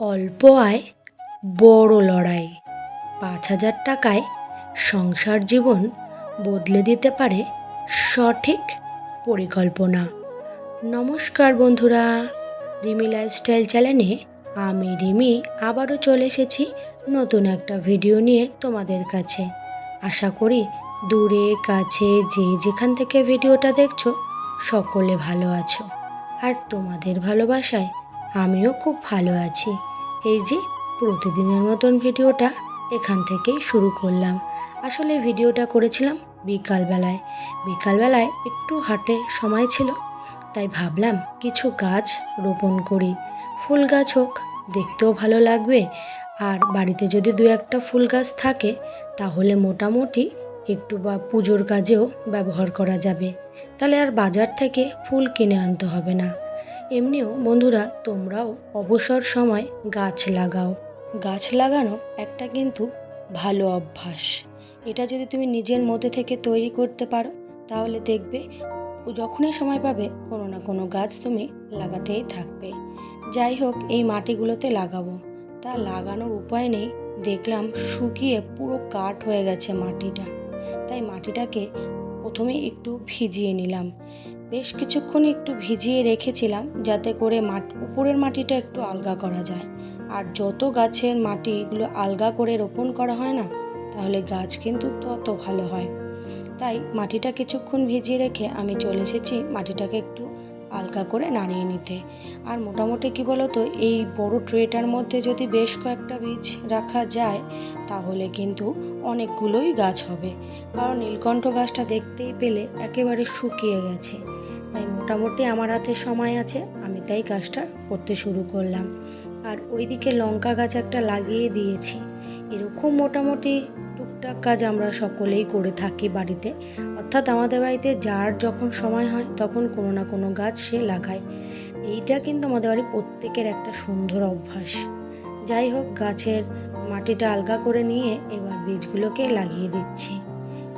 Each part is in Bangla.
অল্প আয়, বড় লড়াই। পাঁচ হাজার টাকায় সংসার জীবন বদলে দিতে পারে সঠিক পরিকল্পনা। নমস্কার বন্ধুরা, রিমি লাইফস্টাইল চ্যানেলে আমি রিমি আবারও চলে এসেছি নতুন একটা ভিডিও নিয়ে তোমাদের কাছে। আশা করি দূরে, কাছে, যে যেখান থেকে ভিডিওটা দেখছ, সকলে ভালো আছো। আর তোমাদের ভালোবাসায় আমিও খুব ভালো আছি। এই যে প্রতিদিনের মতন ভিডিওটা এখান থেকেই শুরু করলাম। আসলে ভিডিওটা করেছিলাম বিকালবেলায়। বিকালবেলায় একটু হাটে সময় ছিল, তাই ভাবলাম কিছু গাছ রোপণ করি। ফুল গাছ হোক, দেখতেও ভালো লাগবে। আর বাড়িতে যদি দু একটা ফুল গাছ থাকে, তাহলে মোটামুটি একটু বা পুজোর কাজেও ব্যবহার করা যাবে। তাহলে আর বাজার থেকে ফুল কিনে আনতে হবে না। এমনিও বন্ধুরা, তোমরাও অবসর সময় গাছ লাগাও। গাছ লাগানো একটা কিন্তু ভালো অভ্যাস। এটা যদি তুমি নিজের মধ্যে থেকে তৈরি করতে পারো, তাহলে দেখবে যখনই সময় পাবে, কোনো না কোনো গাছ তুমি লাগাতেই থাকবে। যাই হোক, এই মাটিগুলোতে লাগাবো। তা লাগানোর উপায় নেই। দেখলাম শুকিয়ে পুরো কাঠ হয়ে গেছে মাটিটা। তাই মাটিটাকে প্রথমে একটু ভিজিয়ে নিলাম। বেশ কিছুক্ষণ একটু ভিজিয়ে রেখেছিলাম যাতে করে মাট উপরের মাটিটা একটু আলগা করা যায়। আর যত গাছের মাটিগুলো আলগা করে রোপণ করা হয় না, তাহলে গাছ কিন্তু তত ভালো হয়। তাই মাটিটা কিছুক্ষণ ভিজিয়ে রেখে আমি চলে এসেছি মাটিটাকে একটু আলগা করে নাড়িয়ে নিতে। আর মোটামুটি কি বলতো, এই বড় ট্রেটার মধ্যে যদি বেশ কয়েকটা বীজ রাখা যায়, তাহলে কিন্তু অনেকগুলোই গাছ হবে। কারণ নীলকণ্ঠ গাছটা দেখতেই পেলে একেবারে শুকিয়ে গেছে। তাই মোটামুটি আমার হাতে সময় আছে, আমি তাই কাজটা করতে শুরু করলাম। আর ওইদিকে লঙ্কা গাছ একটা লাগিয়ে দিয়েছি। এরকম মোটামুটি টুকটাক কাজ আমরা সকলেই করে থাকি বাড়িতে। অর্থাৎ আমাদের বাড়িতে যার যখন সময় হয়, তখন কোনো না কোনো গাছ সে লাগায়। এইটা কিন্তু আমাদের বাড়ির প্রত্যেকের একটা সুন্দর অভ্যাস। যাই হোক, গাছের মাটিটা আলগা করে নিয়ে এবার বীজগুলোকে লাগিয়ে দিচ্ছি।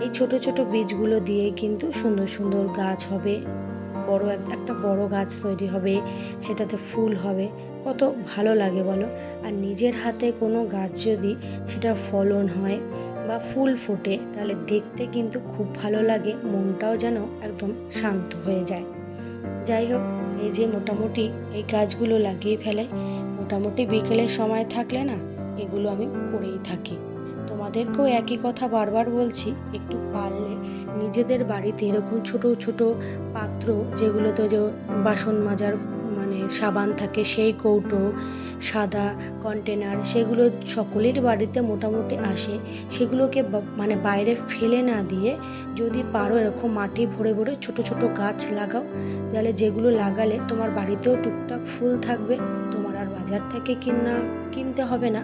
এই ছোট ছোট বীজগুলো দিয়েই কিন্তু সুন্দর সুন্দর গাছ হবে। বড় একটা বড় গাছ তৈরি হবে, সেটাতে ফুল হবে। কত ভালো লাগে বলো। আর নিজের হাতে কোনো গাছ যদি সেটা ফলন হয় বা ফুল ফোটে, তাহলে দেখতে কিন্তু খুব ভালো লাগে, মনটাও যেন একদম শান্ত হয়ে যায়। যাই হোক, এই যে মোটামুটি এই গাছগুলো লাগিয়ে ফেলে, মোটামুটি বিকেলের সময় থাকলে না, এগুলো আমি করেই থাকি। তোমাদেরকেও একই কথা বারবার বলছি, একটু পারলে নিজেদের বাড়িতে এরকম ছোট ছোট পাত্র যেগুলোতে যে বাসন মাজার মানে সাবান থাকে, সেই কৌটো, সাদা কন্টেনার সেগুলো সকলের বাড়িতে মোটামুটি আসে, সেগুলোকে মানে বাইরে ফেলে না দিয়ে যদি পারো এরকম মাটি ভরে ভরে ছোট ছোট গাছ লাগাও, তাহলে যেগুলো লাগালে তোমার বাড়িতেও টুকটাক ফুল থাকবে, তোমার আর বাজার থেকে কিনা, কিনতে হবে না।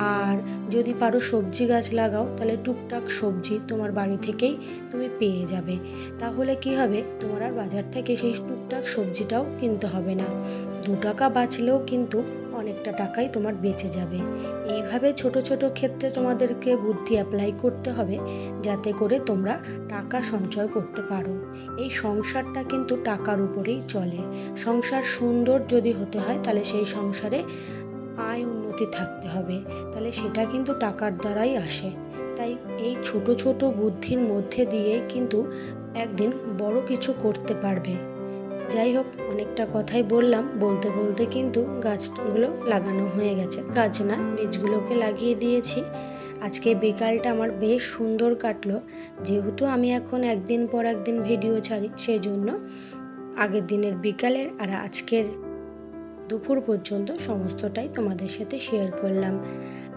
আর যদি পারো সবজি গাছ লাগাও, তাহলে টুকটাক সবজি তোমার বাড়ি থেকেই তুমি পেয়ে যাবে। তাহলে কি হবে? তোমার আর বাজার থেকে সেই টুকটাক সবজিটাও কিনতে হবে না। দু টাকা বাঁচলেও কিন্তু অনেকটা টাকাই তোমার বেঁচে যাবে। এইভাবে ছোট ছোট ক্ষেত্রে তোমাদেরকে বুদ্ধি অ্যাপ্লাই করতে হবে, যাতে করে তোমরা টাকা সঞ্চয় করতে পারো। এই সংসারটা কিন্তু টাকার উপরেই চলে। সংসার সুন্দর যদি হতে হয়, তাহলে সেই সংসারে আয় উন্নতি থাকতে হবে, তাহলে সেটা কিন্তু টাকার দ্বারাই আসে। তাই এই ছোট ছোট বুদ্ধির মধ্যে দিয়ে কিন্তু একদিন বড় কিছু করতে পারবে। যাই হোক, অনেকটা কথাই বললাম, বলতে বলতে কিন্তু গাছগুলো লাগানো হয়ে গেছে। গাছ না, বীজগুলোকে লাগিয়ে দিয়েছি। আজকে বিকালটা আমার বেশ সুন্দর কাটলো। যেহেতু আমি এখন একদিন পর একদিন ভিডিও ছাড়ি সেই জন্য আগের দিনের বিকালের আর আজকের দুপুর পর্যন্ত সমস্তটাই তোমাদের সাথে শেয়ার করলাম।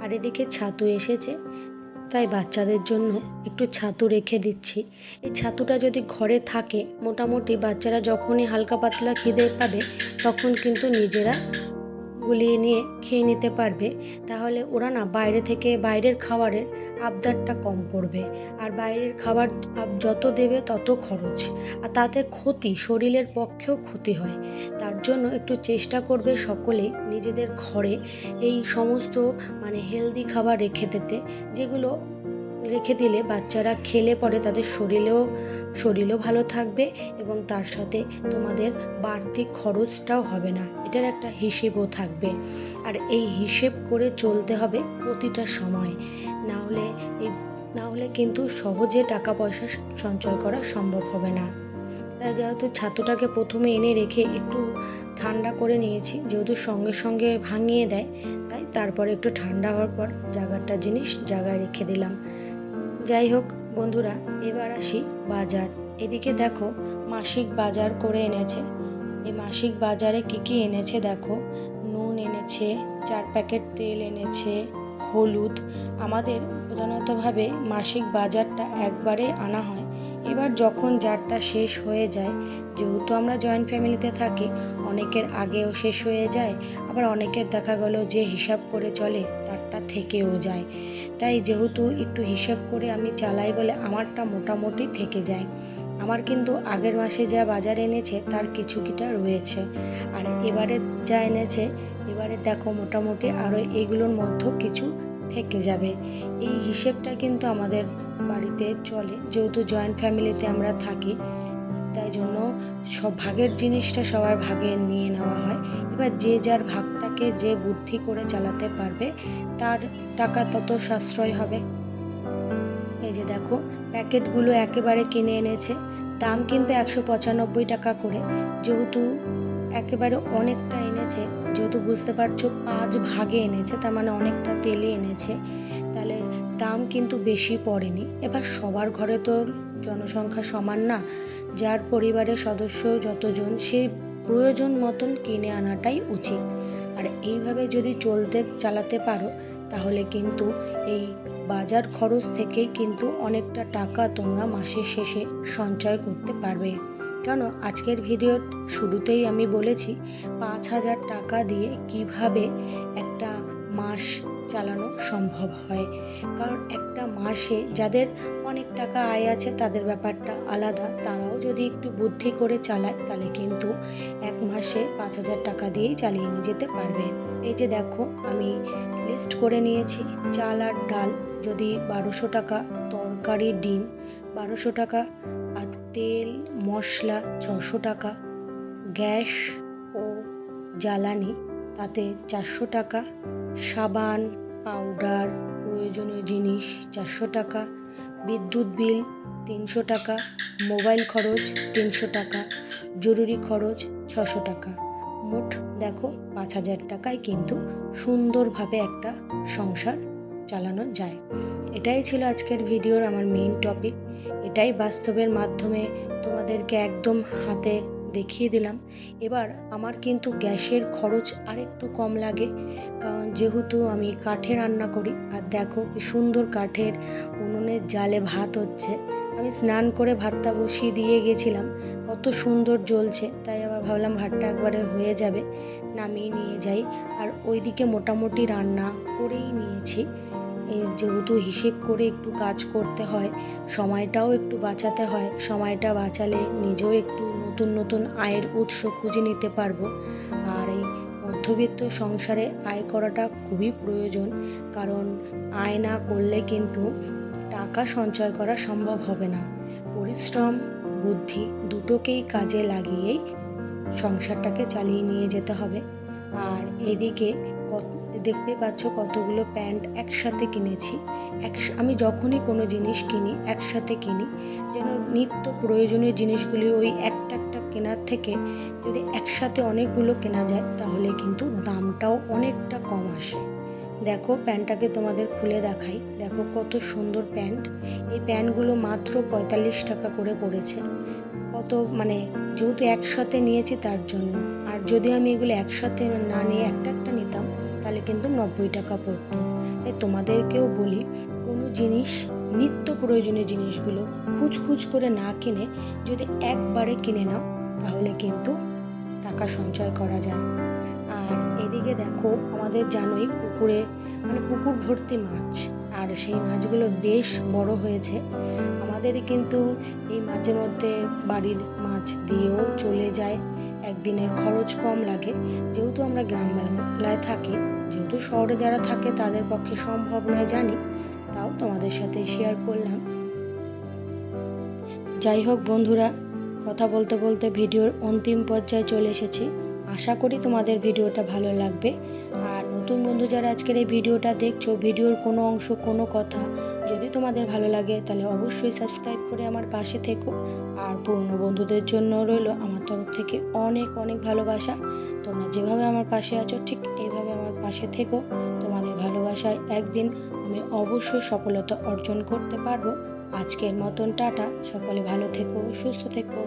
আর এদিকে ছাতু এসেছে, তাই বাচ্চাদের জন্য একটু ছাতু রেখে দিচ্ছি। এই ছাতুটা যদি ঘরে থাকে, মোটামুটি বাচ্চারা যখনই হালকা পাতলা খিদে পাবে, তখন কিন্তু নিজেরা গুলিয়ে নিয়ে খেয়ে নিতে পারবে, তাহলে ওরা না বাইরে থেকে বাইরের খাবারের আবদারটা কম করবে। আর বাইরের খাবার যত দেবে তত খরচ। আর তাতে ক্ষতি, শরীরের পক্ষেও ক্ষতি হয়। তার জন্য একটু চেষ্টা করবে সকলেই নিজেদের ঘরে এই সমস্ত মানে হেলদি খাবার রেখে দিতে, যেগুলো রেখে দিলে বাচ্চারা খেলে পরে তাদের শরীরেও, শরীরও ভালো থাকবে এবং তার সাথে তোমাদের বাড়তি খরচটাও হবে না। এটার একটা হিসেবও থাকবে। আর এই হিসেব করে চলতে হবে প্রতিটা সময়। না হলে এই, না হলে কিন্তু সহজে টাকা পয়সা সঞ্চয় করা সম্ভব হবে না। তাই যেহেতু ছাতুটাকে প্রথমে এনে রেখে একটু ঠান্ডা করে নিয়েছি, যেহেতু সঙ্গে সঙ্গে ভাঙিয়ে দেয়, তাই তারপরে একটু ঠান্ডা হওয়ার পর জায়গাটা জিনিস জায়গায় রেখে দিলাম। যাই হোক, বন্ধুরা, এবার আসি বাজার। এদিকে দেখো, মাসিক বাজার করে এনেছে। এই মাসিক বাজারে কি কি এনেছে দেখো? নুন এনেছে, চার প্যাকেট তেল এনেছে, হলুদ। আমাদের প্রধানতভাবে মাসিক বাজারটা একবারে আনা হয়। এবার যখন যারটা শেষ হয়ে যায়, যেহেতু আমরা জয়েন্ট ফ্যামিলিতে থাকি, অনেকের আগেও শেষ হয়ে যায়, আবার অনেকের দেখা গেল যে হিসাব করে চলে তারটা থেকেও যায়। তাই যেহেতু একটু হিসেব করে আমি চালাই বলে আমারটা মোটামুটি থেকে যায়। আমার কিন্তু আগের মাসে যা বাজার এনেছে তার কিছু কিটা রয়েছে। আর এবারে যা এনেছে, এবারে দেখো মোটামুটি আরও এইগুলোর মধ্যেও কিছু থেকে যাবে। এই হিসেবটা কিন্তু আমাদের বাড়িতে চলে। যেহেতু জয়েন্ট ফ্যামিলিতে আমরা থাকি তাই জন্য সব ভাগের জিনিসটা সবার ভাগে নিয়ে নেওয়া হয়। এবার যে যার ভাগটাকে যে বুদ্ধি করে চালাতে পারবে, তার টাকা তত সাশ্রয় হবে। এই যে দেখো, প্যাকেটগুলো একেবারে কিনে এনেছে। দাম কিন্তু একশো পঁচানব্বই টাকা করে। যেহেতু একেবারে অনেকটা এনেছে, যেহেতু বুঝতে পারছ পাঁচ ভাগে এনেছে, তার মানে অনেকটা তেলে এনেছে। তাহলে দাম কিন্তু বেশি পড়েনি। এবার সবার ঘরে তো জনসংখ্যা সমান না, যার পরিবারের সদস্য যতজন সেই প্রয়োজন মতন কিনে আনাটাই উচিত। আর এইভাবে যদি চলতে, চালাতে পারো, তাহলে কিন্তু এই বাজার খরচ থেকে কিন্তু অনেকটা টাকা তোমরা মাসের শেষে সঞ্চয় করতে পারবে। কেন? আজকের ভিডিওর শুরুতেই আমি বলেছি, পাঁচ হাজার টাকা দিয়ে কীভাবে একটা মাস চালানো সম্ভব হয়। কারণ একটা মাসে যাদের অনেক টাকা আয় আছে, তাদের ব্যাপারটা আলাদা। তারাও যদি একটু বুদ্ধি করে চালায়, তাহলে কিন্তু এক মাসে পাঁচ হাজার টাকা দিয়েই চালিয়ে নিয়ে যেতে পারবে। এই যে দেখো, আমি লিস্ট করে নিয়েছি, চাল আর ডাল। যদি বারোশো টাকা, তরকারি, ডিম বারোশো টাকা আর তেল, মশলা ছশো টাকা, গ্যাস ও জ্বালানি, তাতে চারশো টাকা সাবান, পাউডার, প্রয়োজনীয় জিনিস চারশো টাকা, বিদ্যুৎ বিল তিনশো টাকা, মোবাইল খরচ তিনশো টাকা, জরুরি খরচ ছশো টাকা। মোট দেখো পাঁচ হাজার টাকায় কিন্তু সুন্দরভাবে একটা সংসার চালানো যায়। এটাই ছিল আজকের ভিডিওর আমার মেইন টপিক এটাই বাস্তবের মাধ্যমে তোমাদেরকে একদম হাতে দেখিয়ে দিলাম। এবার আমার কিন্তু গ্যাসের খরচ আরেকটু কম লাগে। কারণ যেহেতু আমি কাঠে রান্না করি, আর দেখো সুন্দর কাঠের উনুনের জালে ভাত হচ্ছে। আমি স্নান করে ভাতটা বসিয়ে দিয়ে গেছিলাম, কত সুন্দর জ্বলছে। তাই আবার ভাবলাম ভাতটা একবারে হয়ে যাবে, নামিয়ে নিয়ে যাই। আর ওইদিকে মোটামুটি রান্না করেই নিয়েছি। যেহেতু হিসেব করে একটু কাজ করতে হয়, সময়টাও একটু বাঁচাতে হয়। সময়টা বাঁচালে নিজেও একটু নতুন নতুন আয়ের উৎস খুঁজে নিতে পারব। আর এই মধ্যবিত্ত সংসারে আয় করাটা খুবই প্রয়োজন, কারণ আয় না করলে কিন্তু টাকা সঞ্চয় করা সম্ভব হবে না। পরিশ্রম, বুদ্ধি দুটোকেই কাজে লাগিয়েই সংসারটাকে চালিয়ে নিয়ে যেতে হবে। আর এদিকে দেখতে পাচ্ছ কতগুলো প্যান্ট একসাথে কিনেছি। এক, আমি যখনই কোনো জিনিস কিনি, একসাথে কিনি, যেন নিত্য প্রয়োজনীয় জিনিসগুলি ওই একটা কেনার থেকে যদি একসাথে অনেকগুলো কেনা যায়, তাহলে কিন্তু দামটাও অনেকটা কম আসে। দেখো, প্যান্টটাকে তোমাদের খুলে দেখাই। দেখো কত সুন্দর প্যান্ট। এই প্যান্টগুলো মাত্র পঁয়তাল্লিশ টাকা করে পড়েছে। কত মানে যেহেতু একসাথে নিয়েছি তার জন্য। আর যদি আমি এগুলো একসাথে না নিয়ে একটা একটা নিতাম, তাহলে কিন্তু নব্বই টাকা পড়তো। তাই তোমাদেরকেও বলি, কোনো জিনিস, নিত্য প্রয়োজনীয় জিনিসগুলো খুঁজ খুঁজ করে না কিনে যদি একবারে কিনে নাও তাহলে কিন্তু টাকা সঞ্চয় করা যায়। আর এদিকে দেখো, আমাদের জানোই পুকুরে মানে পুকুর ভর্তি মাছ। আর সেই মাছগুলো বেশ বড় হয়েছে। আমাদের কিন্তু এই মাঝে মধ্যে বাড়ির মাছ দিয়েও চলে যায়। একদিনের খরচ কম লাগে। যেহেতু আমরা গ্রাম বাংলায় থাকি, যেহেতু শহরে যারা থাকে তাদের পক্ষে সম্ভব নয়, জানি। তাও তোমাদের সাথে শেয়ার করলাম। যাই হোক বন্ধুরা কথা বলতে বলতে ভিডিওর অন্তিম পর্যায়ে চলে এসেছি। আশা করি তোমাদের ভিডিওটা ভালো লাগবে। আর নতুন বন্ধু যারা আজকের এই ভিডিওটা দেখছ, ভিডিওর কোনো অংশ, কোনো কথা যদি তোমাদের ভালো লাগে, তাহলে অবশ্যই সাবস্ক্রাইব করে আমার পাশে থেকো। আর পুরনো বন্ধুদের জন্য রইল আমার তরফ থেকে অনেক অনেক ভালোবাসা। তোমরা যেভাবে আমার পাশে আছো, ঠিক এইভাবে আমার পাশে থেকো। তোমাদের ভালোবাসায় একদিন আমি অবশ্যই সফলতা অর্জন করতে পারব। আজকের মতন টাটা সকলে ভালো থেকো সুস্থ থেকো।